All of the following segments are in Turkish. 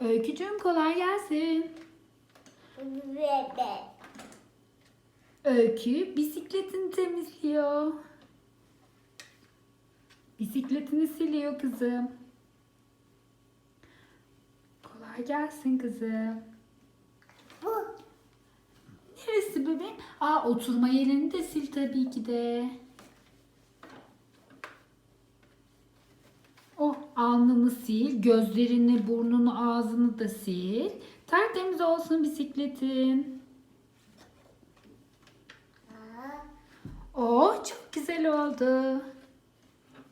Öykücüğüm kolay gelsin. Bebe. Öykü bisikletini temizliyor. Bisikletini siliyor kızım. Kolay gelsin kızım. Bu. Neresi bebeğim? Aa oturma yerini de sil tabii ki de. Oh alnını sil, gözlerini, burnunu, ağzını da sil. Tertemiz olsun bisikletin. Oh çok güzel oldu.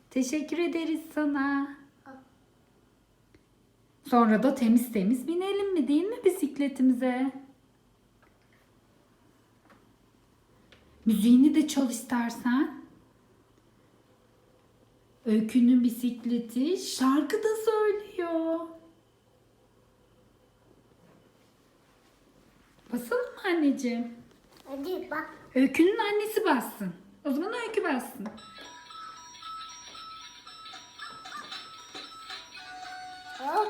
Teşekkür ederiz sana. Sonra da temiz temiz binelim mi değil mi bisikletimize? Müziğini de çal istersen. Öykünün bisikleti şarkı da söylüyor. Basalım mı anneciğim? Hadi bak. Öykünün annesi bassın. O zaman öykü bassın. Oh.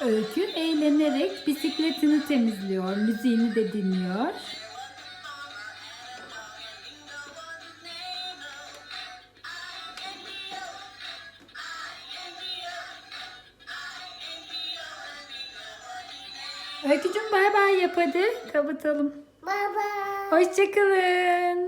Öykü eğlenerek bisikletini temizliyor, müziğini de dinliyor. Öykücüm bay bay yap hadi. Kapatalım. Baba. Hoşçakalın.